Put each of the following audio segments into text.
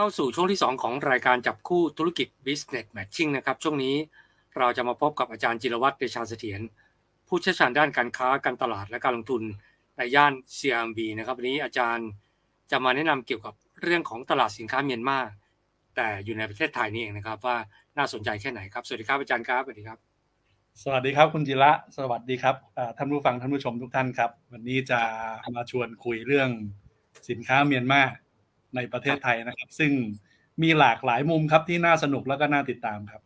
เข้าสู่ช่วงที่ 2 ของรายการจับคู่ธุรกิจ Business Matching นะครับ ช่วงนี้เราจะมาพบกับอาจารย์จิรวัตรเดชาเสถียรผู้เชี่ยวชาญด้านการค้าการตลาดและการลงทุนในย่าน CRMB นะครับวันนี้อาจารย์จะมาแนะนำเกี่ยวกับเรื่องของตลาดสินค้าเมียนมาแต่อยู่ในประเทศไทยนี่เองนะครับ ว่าน่าสนใจแค่ไหนครับสวัสดีครับอาจารย์ครับสวัสดีครับ สวัสดีครับคุณจิระสวัสดีครับท่านผู้ฟังท่านผู้ชมทุกท่านครับ วันนี้จะมาชวนคุยเรื่องสินค้าเมียนมา ในประเทศไทยนะครับ ซึ่งมีหลากหลายมุมครับที่น่าสนุกแล้วก็น่าติดตามครับ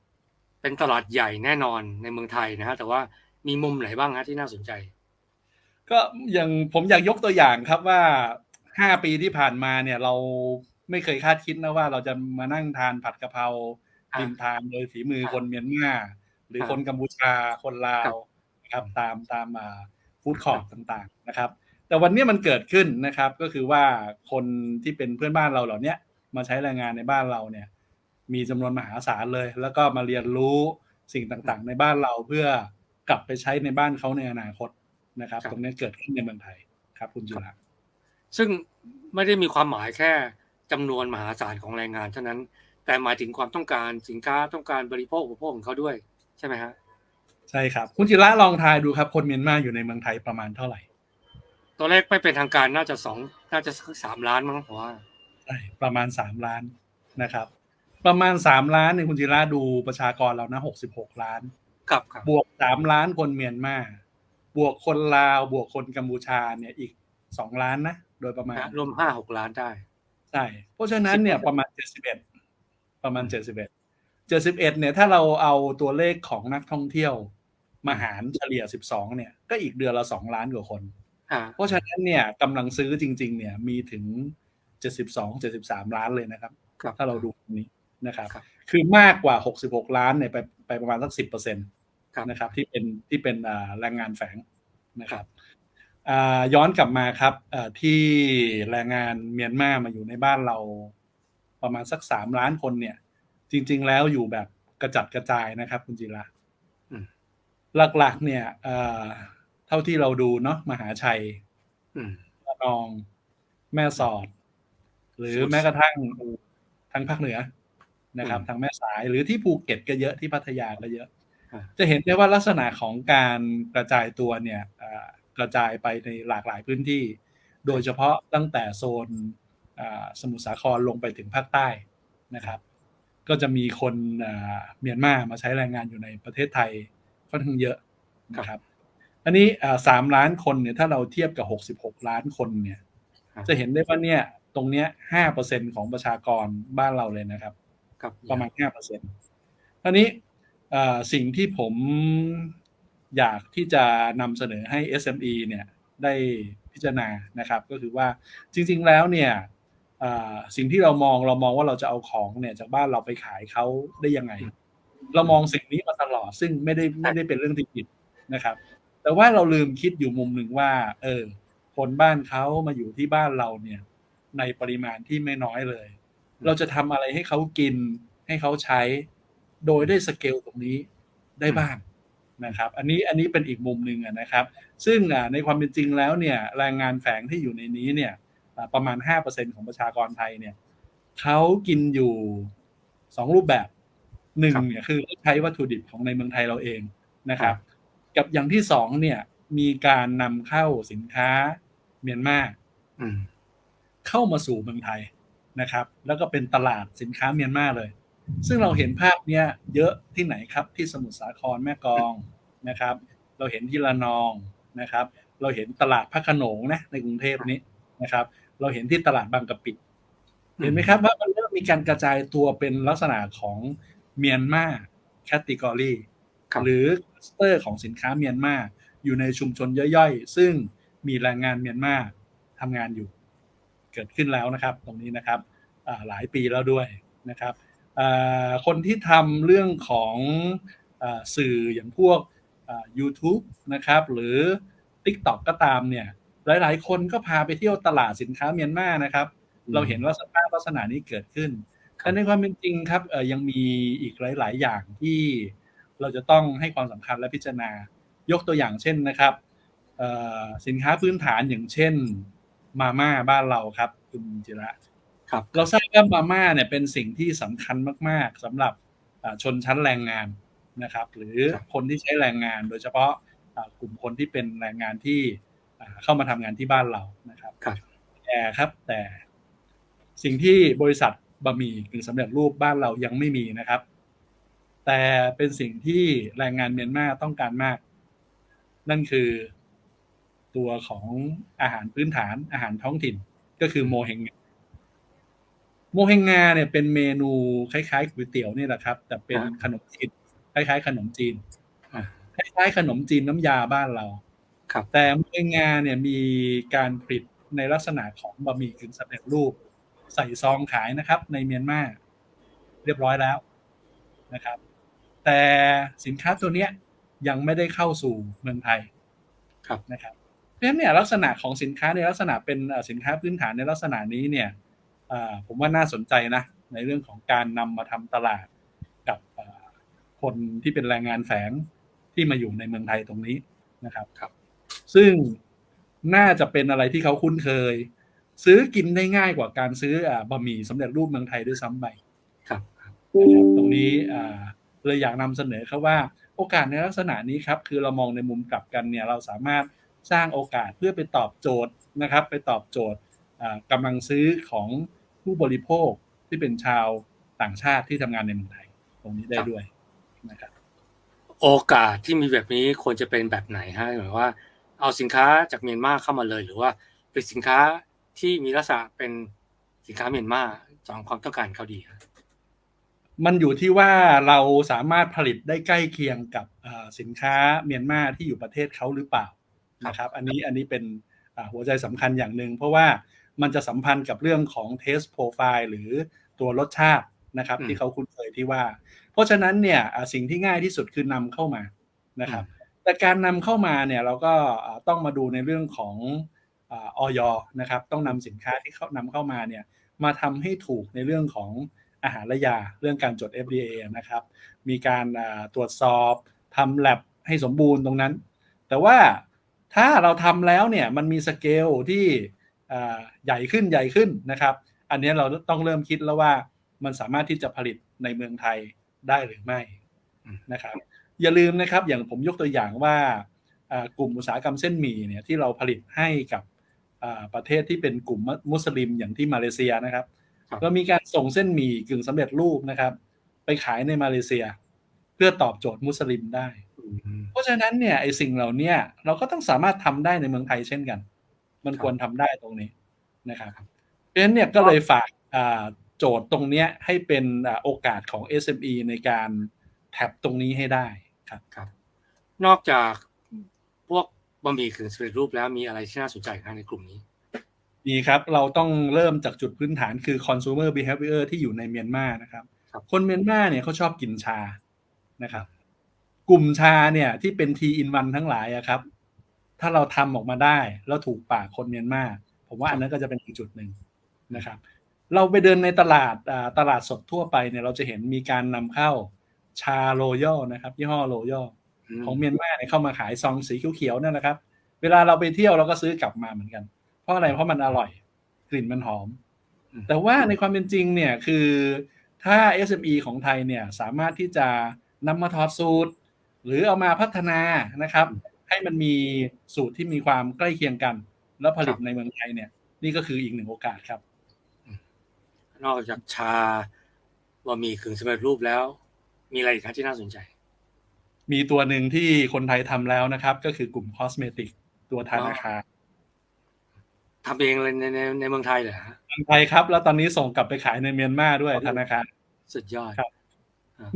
เป็นตลาดใหญ่แน่นอนในเมืองไทยนะฮะแต่ว่ามีมุมไหนบ้างฮะที่น่าสนใจ ก็อย่างผมอยากยกตัวอย่างครับว่าห้าปีที่ผ่านมาเนี่ยเราไม่เคยคาดคิดนะว่าเราจะมานั่งทานผัดกะเพราอ่าริมทางโดยฝีมือครับคนเมียนมาหรือครับคนกัมพูชาคนลาครัวบนะครับตามตามฟู้ดคอร์ทต่างๆนะครับ แต่วันนี้มันเกิดขึ้นนะครับ ก็คือว่าคนที่เป็นเพื่อนบ้านเราเหล่าเนี้ยมาใช้แรงงานในบ้านเราเนี่ย มีจำนวนมหาศาลเลย แล้วก็มาเรียนรู้สิ่งต่างๆ ในบ้านเราเพื่อกลับไปใช้ในบ้านเขาในอนาคตนะครับครับตรงนี้เกิดขึ้นในเมืองไทยครับ คุณจุฬาซึ่งไม่ได้มีความหมายแค่จำนวนมหาศาลของแรงงานเท่านั้น แต่หมายถึงความต้องการสินค้าต้องการบริโภคอุปโภคของเขาด้วย ใช่ไหมฮะใช่ครับ คุณจิระลองทายดูครับ คนเมียนมาอยู่ในเมืองไทยประมาณเท่าไหร่ ตัวเลขไม่เป็นทางการน่าจะสองน่าจะสักสามล้านมั้งผมว่าใช่ประมาณสามล้านนะครับ ประมาณสามล้านเนี่ยคุณจิระดูประชากรเรานะหกสิบหกล้านครับครับบวกสามล้านคนเมียนมาบวกคนลาวบวกคนกัมพูชาเนี่ยอีกสองล้านนะโดยประมาณนะรวมห้าหกล้านได้ใช่เพราะฉะนั้นเนี่ยประมาณเจ็ดสิบเอ็ดประมาณเจ็ดสิบเอ็ดเจ็ดสิบเอ็ดเนี่ยถ้าเราเอาตัวเลขของนักท่องเที่ยวมาหารเฉลี่ยสิบสองเนี่ย ก็อีกเดือนละสองล้านกว่าคนอ่า เพราะฉะนั้นเนี่ยกำลังซื้อจริง ๆ เนี่ยมีถึงเจ็ดสิบสองเจ็ดสิบสามล้านเลยนะครับครับ ถ้าเราดูตรงนี้นะครับครับคือมากกว่าหกสิบหกล้านเนี่ยไปไปประมาณสักสิบเปอร์เซ็นตครับนะครับที่เป็นที่เป็นอ่าแรงงานแฝงนะครับอ่าย้อนกลับมาครับอ่าที่แรงงานเมียนมามาอยู่ในบ้านเราประมาณสักสามล้านคนเนี่ย จริง ๆ แล้วอยู่แบบกระจัดกระจายนะครับ คุณจิราอืมหลักๆ เนี่ยเอ่อเท่าที่เราดูเนาะมหาชัยอืมระนอง แม่สอด หรือสุดแม้กระทั่งทางภาคเหนือนะครับอืมทางแม่สายหรือที่ภูเก็ตก็เยอะที่พัทยาก็เยอะอ่าจะเห็นได้ว่าลักษณะของการกระจายตัวเนี่ยอ่ากระจายไปในหลากหลายพื้นที่ โดยเฉพาะตั้งแต่โซนอ่าสมุทรสาครลงไปถึงภาคใต้นะครับ ก็จะมีคนอ่าเมียนมามาใช้แรงงานอยู่ในประเทศไทยค่อนข้างเยอะนะครับ อันนี้อ่าสามล้านคนเนี่ยถ้าเราเทียบกับหกสิบหกล้านคนเนี่ยครับจะเห็นได้ว่าเนี่ย ตรงเนี้ยห้าเปอร์เซ็นของประชากรบ้านเราเลยนะครับครับประมาณห้าเปอร์เซ็นต์ทีนี้เอ่อสิ่งที่ผมอยากที่จะนำเสนอให้ SME เนี่ยได้พิจารณานะครับ ก็คือว่าจริง ๆ แล้วเนี่ยเอ่อสิ่งที่เรามองเรามองว่าเราจะเอาของเนี่ยจากบ้านเราไปขายเขาได้ยังไง เรามองสิ่งนี้มาตลอดซึ่งไม่ได้ไม่ได้เป็นเรื่องที่ผิดนะครับ แต่ว่าเราลืมคิดอยู่มุมหนึ่งว่า เออ คนบ้านเขามาอยู่ที่บ้านเราเนี่ย ในปริมาณที่ไม่น้อยเลย เราจะทำอะไรให้เขากิน ให้เขาใช้ โดยได้สเกลตรงนี้ได้บ้างนะครับ อันนี้อันนี้เป็นอีกมุมหนึ่งอะนะครับ ซึ่งอ่าในความเป็นจริงแล้วเนี่ยแรงงานแฝงที่อยู่ในนี้เนี่ยอ่าประมาณ 5%ของประชากรไทยเนี่ยเขากินอยู่สองรูปแบบหนึ่งครับเนี่ยคือใช้วัตถุดิบของในเมืองไทยเราเองนะครับ กับอย่างที่สองเนี่ย มีการนำเข้าสินค้าเมียนมาอืมเข้ามาสู่เมืองไทยนะครับ แล้วก็เป็นตลาดสินค้าเมียนมาเลย ซึ่งเราเห็นภาพเนี้ยเยอะที่ไหนครับที่สมุทรสาครแม่กลองนะครับ เราเห็นที่ระนองนะครับ เราเห็นตลาดพระโขนงนะในกรุงเทพนี้นะครับ เราเห็นที่ตลาดบางกะปิเห็นไหมครับว่ามันเริ่มมีการกระจายตัวเป็นลักษณะของเมียนมาแคตตากรีครับ หรือคลัสเตอร์ของสินค้าเมียนมาอยู่ในชุมชนย่อยๆ ซึ่งมีแรงงานเมียนมาทำงานอยู่ เกิดขึ้นแล้วนะครับ ตรงนี้นะครับอ่าหลายปีแล้วด้วยนะครับอ่าคนที่ทำเรื่องของอาสื่ออย่างพวกอ่า YouTube นะครับหรือ TikTok ก็ตามเนี่ยหลาย ๆ คนก็พาไปเที่ยวตลาดสินค้าเมียนมานะครับ เราเห็นว่าสภาพลักษณะนี้เกิดขึ้นครับแต่ในความเป็นจริงครับเอ่อยังมีอีกหลาย ๆ อย่างที่ เราจะต้องให้ความสำคัญและพิจารณายกตัวอย่างเช่นนะครับเอ่อสินค้าพื้นฐานอย่างเช่นมาม่าบ้านเราครับคุณจิระครับเราทราบว่ามาม่าเนี่ยเป็นสิ่งที่สำคัญมาก ๆสำหรับอ่าชนชั้นแรงงานนะครับ หรือครับคนที่ใช้แรงงาน โดยเฉพาะอ่ากลุ่มคนที่เป็นแรงงานที่อ่าเข้ามาทำงานที่บ้านเรานะครับครับแต่ครับแต่สิ่งที่บริษัทบะหมี่กึ่งสำเร็จรูปบ้านเรายังไม่มีนะครับ แต่เป็นสิ่งที่แรงงานเมียนมาต้องการมาก นั่นคือตัวของอาหารพื้นฐานอาหารท้องถิ่น ก็คือโมเฮงงาโมเฮงงาเนี่ยเป็นเมนูคล้ายๆก๋วยเตี๋ยวนี่แหละครับ แต่เป็นครับขนมจีนคล้ายๆ ขนมจีนอ่าคล้ายๆขนมจีนน้ำยาบ้านเราครับแต่โมเฮงงาเนี่ยมีการผลิตในลักษณะของบะหมี่กึ่งสำเร็จรูป ใส่ซองขายนะครับ ในเมียนมาเรียบร้อยแล้วนะครับ แต่สินค้าตัวเนี้ยยังไม่ได้เข้าสู่เมืองไทยครับนะครับเพราะฉะนั้นเนี่ยลักษณะของสินค้าในลักษณะเป็นเอ่อสินค้าพื้นฐานในลักษณะนี้เนี่ยอ่าผมว่าน่าสนใจนะในเรื่องของการนำมาทำตลาดกับอ่าคนที่เป็นแรงงานแฝงที่มาอยู่ในเมืองไทยตรงนี้นะครับครับ ซึ่งน่าจะเป็นอะไรที่เขาคุ้นเคย ซื้อกินได้ง่ายกว่าการซื้ออ่าบะหมี่สำเร็จรูปเมืองไทยด้วยซ้ำไปครับครับนะครับตรงนี้อ่า เลยอยากนำเสนอเขาว่าโอกาสในลักษณะนี้ครับคือเรามองในมุมกลับกันเนี่ยเราสามารถสร้างโอกาสเพื่อไปตอบโจทย์นะครับไปตอบโจทย์อ่ากำลังซื้อของผู้บริโภคที่เป็นชาวต่างชาติที่ทำงานในเมืองไทยตรงนี้ได้ด้วยนะครับโอกาสที่มีแบบนี้ควรจะเป็นแบบไหนฮะหมายว่า เอาสินค้าจากเมียนมาเข้ามาเลยหรือว่าเป็นสินค้าที่มีลักษณะเป็นสินค้าเมียนมาจองความต้องการเขาดีครับ มันอยู่ที่ว่าเราสามารถผลิตได้ใกล้เคียงกับอ่าสินค้าเมียนมาที่อยู่ประเทศเขาหรือเปล่านะครับ อันนี้อันนี้เป็นอ่าหัวใจสำคัญอย่างหนึ่งเพราะว่ามันจะสัมพันธ์กับเรื่องของเทสโปรไฟล์หรือตัวรสชาตินะครับอืมที่เขาคุ้นเคยที่ว่า เพราะฉะนั้นเนี่ยอ่าสิ่งที่ง่ายที่สุดคือนำเข้ามานะครับ แต่การนำเข้ามาเนี่ยเราก็อ่าต้องมาดูในเรื่องของออยนะครับ ต้องนำสินค้าที่เขานำเข้ามาเนี่ยมาทำให้ถูกในเรื่องของ อาหารและยาเรื่องการจด FDA นะครับ มีการตรวจสอบทำแลบให้สมบูรณ์ตรงนั้น แต่ว่าถ้าเราทำแล้วเนี่ยมันมีสเกลที่ใหญ่ขึ้นใหญ่ขึ้นนะครับ อันนี้เราต้องเริ่มคิดแล้วว่ามันสามารถที่จะผลิตในเมืองไทยได้หรือไม่นะครับ อย่าลืมนะครับอย่างผมยกตัวอย่างว่ากลุ่มอุตสาหกรรมเส้นหมี่เนี่ยที่เราผลิตให้กับประเทศที่เป็นกลุ่มมุสลิมอย่างที่มาเลเซียนะครับ เรามีการส่งเส้นหมี่กึ่งสำเร็จรูปนะครับ ไปขายในมาเลเซีย เพื่อตอบโจทย์มุสลิมได้อืมเพราะฉะนั้นเนี่ยไอสิ่งเหล่าเนี้ยเราก็ต้องสามารถทำได้ในเมืองไทยเช่นกัน มันครับควรทำได้ตรงนี้นะครับเพราะฉะนั้นเนี่ยก็เลยฝากอ่าโจทย์ตรงเนี้ยให้เป็นอ่าโอกาสของ SME ในการแท็บตรงนี้ให้ได้ครับครับ นอกจากพวกบะหมี่กึ่งสำเร็จรูปแล้วมีอะไรที่น่าสนใจครับในกลุ่มนี้ ดีครับ เราต้องเริ่มจากจุดพื้นฐานคือ consumer behavior ที่อยู่ในเมียนมานะครับครับคนเมียนมาเนี่ยเขาชอบกินชานะครับ กลุ่มชาเนี่ยที่เป็น T in 1ทั้งหลายอะครับ ถ้าเราทำออกมาได้แล้วถูกปากคนเมียนมาผมว่าอันนั้นก็จะเป็นอีกจุดหนึ่งนะครับ เราไปเดินในตลาดอ่าตลาดสดทั่วไปเนี่ยเราจะเห็นมีการนำเข้าชาโรยัลนะครับยี่ห้อโรยัลของเมียนมาเนี่ยเข้ามาขายซองสีเขียวๆนั่นนะครับ เวลาเราไปเที่ยวเราก็ซื้อกลับมาเหมือนกัน เพราะอะไรเพราะมันอร่อย กลิ่นมันหอมอืมแต่ว่าในความเป็นจริงเนี่ยคือถ้า SME ของไทยเนี่ยสามารถที่จะนำมาถอดสูตร หรือเอามาพัฒนานะครับ ให้มันมีสูตรที่มีความใกล้เคียงกัน แล้วผลิตในเมืองไทยเนี่ย นี่ก็คืออีกหนึ่งโอกาสครับ นอกจากชาบะหมี่กึ่งสำเร็จรูปแล้ว มีอะไรอีกครับที่น่าสนใจ มีตัวหนึ่งที่คนไทยทำแล้วนะครับ ก็คือกลุ่มคอสเมติกตัวธนาคาร ทำเองเลยในในในเมืองไทยเหรอฮะเมืองไทยครับ แล้วตอนนี้ส่งกลับไปขายในเมียนมาด้วยธนาคารสุดยอดครับ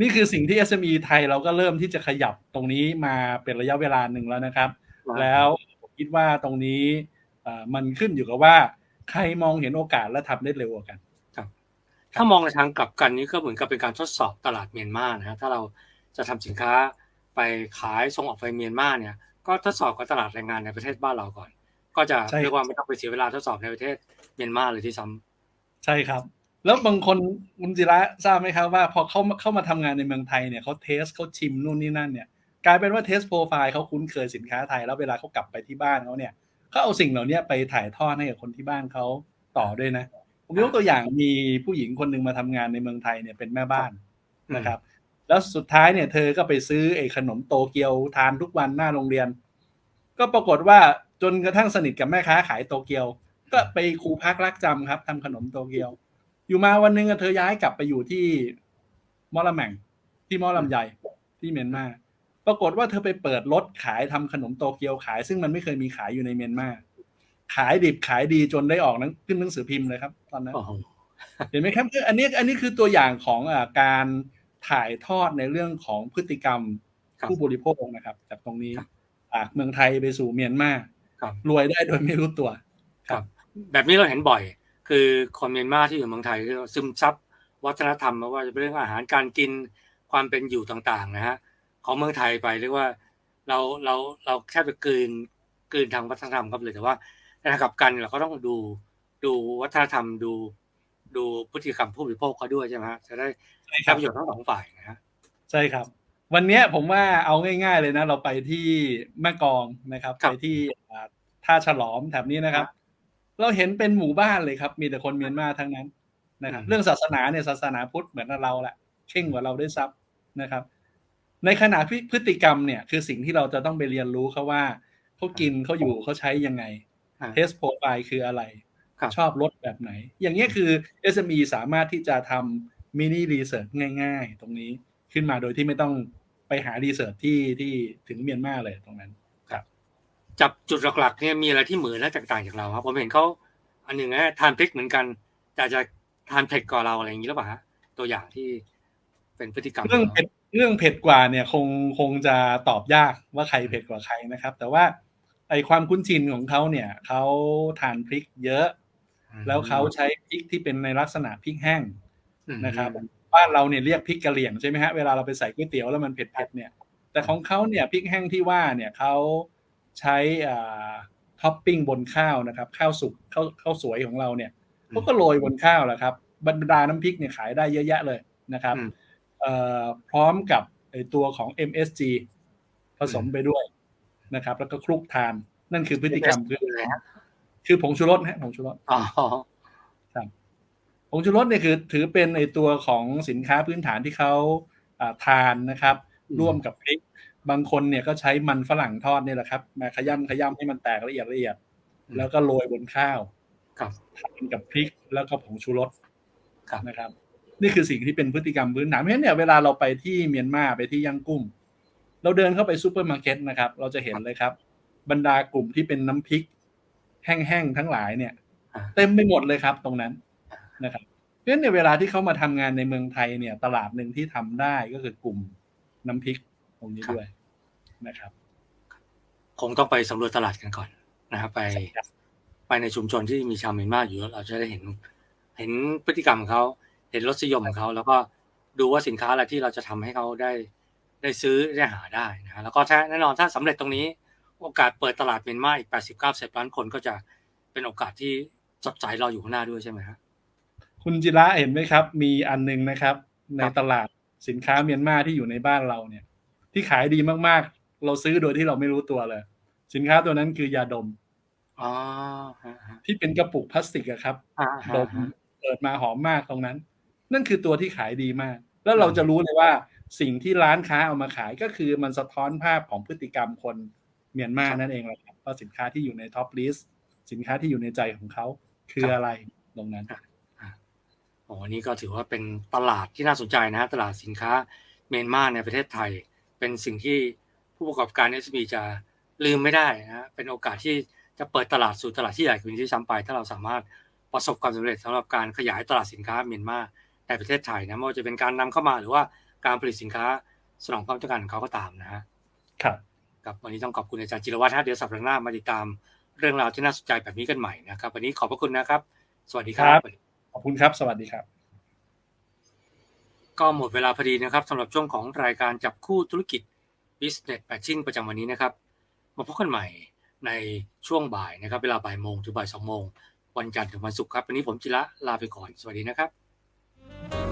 นี่คือสิ่งที่ SME ไทยเราก็เริ่มที่จะขยับตรงนี้มาเป็นระยะเวลาหนึ่งแล้วนะครับครับแล้วผมคิดว่าตรงนี้เอ่อมันขึ้นอยู่กับว่า ใครมองเห็นโอกาสและทำได้เร็วกว่ากันถ้ามองในทางกลับกันนี่ก็เหมือนกับเป็นการทดสอบตลาดเมียนมานะฮะถ้าเราจะทำสินค้าไปขายส่งออกไปเมียนมาเนี่ย ก็ทดสอบกับตลาดแรงงานในประเทศบ้านเราก่อน ก็จะใช่เรียกว่าไม่ต้องไปเสียเวลาทดสอบในประเทศเมียนมาเลยที่ซ้ำใช่ครับ แล้วบางคนคุณจิระทราบไหมครับว่า พอเขาเข้ามาทำงานในเมืองไทยเนี่ยเขาเทสเขาชิมนู่นนี่นั่นเนี่ยกลายเป็นว่าเทสโปรไฟล์เขาคุ้นเคยสินค้าไทยแล้วเวลาเขากลับไปที่บ้านเขาเนี่ยเขาเอาสิ่งเหล่านี้ไปถ่ายทอดให้กับคนที่บ้านเขาต่อด้วยนะ ผมยกตัวอย่างมีผู้หญิงคนหนึ่งมาทำงานในเมืองไทยเนี่ยเป็นแม่บ้านนะครับ แล้วสุดท้ายเนี่ยเธอก็ไปซื้อไอ้ขนมโตเกียวทานทุกวันหน้าโรงเรียน ก็ปรากฏว่า จนกระทั่งสนิทกับแม่ค้าขายโตเกียว ก็ไปครูพักรักจำครับทำขนมโตเกียว อยู่มาวันหนึ่งอะเธอย้ายกลับไปอยู่ที่มอลำแมงที่มอลำใหญ่ที่เมียนมาปรากฏว่าเธอไปเปิดรถขายทำขนมโตเกียวขาย ซึ่งมันไม่เคยมีขายอยู่ในเมียนมาขายดิบขายดีจนได้ออกหนังขึ้นหนังสือพิมพ์เลยครับ ตอนนั้นโอ้โหเห็นไหมครับคืออันนี้อันนี้คือตัวอย่างของอาการถ่ายทอดในเรื่องของพฤติกรรมครับผู้บริโภคนะครับ จากตรงนี้ครับจากเมืองไทยไปสู่เมียนมาค รับรวยได้โดยไม่รู้ตัวครับ แบบนี้เราเห็นบ่อย คือคนเมียนมาที่อยู่เมืองไทยที่เราซึมซับวัฒนธรรมไม่ว่าจะเป็นเรื่องอาหารการกินความเป็นอยู่ต่างๆนะฮะของเมืองไทยไปเรียกว่าเราเราเราแค่ไปกลืนกลืนทางวัฒนธรรมครับเลยแต่ว่าในทางกลับกันเราก็ต้องดูดูวัฒนธรรมดู ดูพฤติกรรมผู้บริโภคเขาด้วยใช่ไหมฮะจะได้ใช่คได้รับประโยชน์ทั้งสองฝ่ายนะฮะใช่ครับ วันเนี้ยผมว่าเอาง่ายๆเลยนะ เราไปที่แม่กลองนะครับครับไปที่อ่าท่าฉลอมแถบนี้นะครับ เราเห็นเป็นหมู่บ้านเลยครับ มีแต่คนเมียนมาทั้งนั้นนะครับอืมเรื่องศาสนาเนี่ยศาสนาพุทธเหมือนกับเราแหละเข่งกว่าเราด้วยซ้ำนะครับ ในขณะที่พฤติกรรมเนี่ยคือสิ่งที่เราจะต้องไปเรียนรู้เขาว่าเขากินเขาอยู่เขาใช้ยังไงอ่าเทสโปรไฟล์คืออะไรครับชอบรถแบบไหน อย่างเงี้ยคือ SME สามารถที่จะทำมินิรีเสิร์ชง่าย ๆ ตรงนี้ ขึ้นมาโดยที่ไม่ต้องไปหารีเสิร์ชที่ที่ถึงเมียนมาเลยตรงนั้นจับจุดหลักๆเนี่ยมีอะไรที่เหมือนและแตกต่างจากเราครับผมเห็นเขาอันหนึ่งนะทานพริกเหมือนกัน แต่จะทานเผ็ดกว่าเราอะไรอย่างนี้หรือเปล่าฮะตัวอย่างที่เป็นพฤติกรรมเรื่องขเผ็ดเรื่องเผ็ดกว่าเนี่ยคงคงจะตอบยากว่าใครเผ็ดกว่าใครนะครับ แต่ว่าไอความคุ้นชินของเขาเนี่ยเขาทานพริกเยอะอืมแล้วเขาใช้พริกที่เป็นในลักษณะพริกแห้งอืมนะครับ บ้านเราเนี่ยเรียกพริกกะเหรี่ยงใช่ไหมฮะเวลาเราไปใส่ก๋วยเตี๋ยวแล้วมันเผ็ดๆเนี่ย แต่ของเขาเนี่ยพริกแห้งที่ว่าเนี่ยเขาใช้อ่าท็อปปิ้งบนข้าวนะครับ ข้าวสุกข้าวข้าวสวยของเราเนี่ยเขาก็โรยบนข้าวแหละครับบรรดาน้ำพริกเนี่ยขายได้เยอะแยะเลยนะครับอืมเอ่อพร้อมกับไอตัวของ MSG ผสมไปด้วยนะครับ แล้วก็คลุกทาน นั่นคือพฤติกรรมคืออะไรฮะคือผงชูรสนะฮะผงชูรสอ๋อ ผงชูรสเนี่ยคือถือเป็นไอตัวของสินค้าพื้นฐานที่เขาอ่าทานนะครับอืมร่วมกับพริก บางคนเนี่ยก็ใช้มันฝรั่งทอดเนี่ยแหละครับมาขย้ำขย้ำให้มันแตกละเอียดละเอียด แล้วก็โรยบนข้าวครับทานกับพริกแล้วก็ผงชูรสครับนะครับ นี่คือสิ่งที่เป็นพฤติกรรมพื้นฐานเพราะฉะนั้นเนี่ยเวลาเราไปที่เมียนมาไปที่ย่างกุ้งเราเดินเข้าไปซูเปอร์มาร์เก็ตนะครับ เราจะเห็นเลยครับ บรรดากลุ่มที่เป็นน้ำพริก แห้งๆทั้งหลายเนี่ยอ่าเต็มไปหมดเลยครับตรงนั้น นะครับเพราะฉะนั้นในยเวลาที่เขามาทำงานในเมืองไทยเนี่ย ตลาดหนึ่งที่ทำได้ก็คือกลุ่มน้ำพริกตรงนี้ด้วยนะครับ คงต้องไปสำรวจตลาดกันก่อนนะครับไปไปในชุมชนที่มีชาวเมียนมาอยู่แล้วเราจะได้เห็น เห็นพฤติกรรมของเขาเห็นรสนิยมของเขาแล้วก็ดูว่าสินค้าอะไรที่เราจะทำให้เขาได้ได้ซื้อได้หาได้นะฮะแล้วก็ถ้าแน่นอนถ้าสำเร็จตรงนี้ โอกาสเปิดตลาดเมียนมาอีก80 90ล้านคนก็จะเป็นโอกาสที่สดใสเราอยู่ข้างหน้าด้วยใช่ไหมฮะ คุณจิระเห็นไหมครับ มีอันหนึงนะครับ ในครับตลาดสินค้าเมียนมาที่อยู่ในบ้านเราเนี่ย ที่ขายดีมากๆ เราซื้อโดยที่เราไม่รู้ตัวเลย สินค้าตัวนั้นคือยาดมอ๋อฮะฮะที่เป็นกระปุกพลาสติกอะครับฮะฮะดมเปิดมาหอมมากตรงนั้น นั่นคือตัวที่ขายดีมาก แล้วเราจะรู้เลยว่าสิ่งที่ร้านค้าเอามาขายก็คือมันสะท้อนภาพของพฤติกรรมคนเมียนมานั่นเองแหละครับว่าสินค้าที่อยู่ในท็อปลิสต์สินค้าที่อยู่ในใจของเขาคืออะไรตรงนั้น โอ้อันนี้ก็ถือว่าเป็นตลาดที่น่าสนใจนะฮะตลาดสินค้าเมียนมาในประเทศไทย เป็นสิ่งที่ผู้ประกอบการ SME จะลืมไม่ได้นะฮะเป็นโอกาสที่จะเปิดตลาดสู่ตลาดที่ใหญ่กว่านี้ที่ซ้ำไป ถ้าเราสามารถประสบความสำเร็จสำหรับการขยายตลาดสินค้าเมียนมาในประเทศไทยนะไม่ว่าจะเป็นการนำเข้ามาหรือว่าการผลิตสินค้าสนองความต้องการของเขาก็ตามนะฮะครับครับวันนี้ต้องขอบคุณอาจารย์จิรวัฒน์ฮะเดี๋ยวสัปดาห์หน้ามาติดตามเรื่องราวที่น่าสนใจแบบนี้กันใหม่นะครับ วันนี้ขอบพระคุณนะครับ สวัสดีครัครับบข อบคุณครับ สวัสดีครับ ก็หมดเวลาพอดีนะครับสำหรับช่วงของรายการจับคู่ธุรกิจ Business Matching ประจำวันนี้นะครับ มาพบกันใหม่ในช่วงบ่ายนะครับ เวลาบ่ายโมงถึงบ่ายสองโมงวันจันทร์ถึงวันศุกร์ครับวันนี้ผมจิระลาไปก่อน สวัสดีนะครับ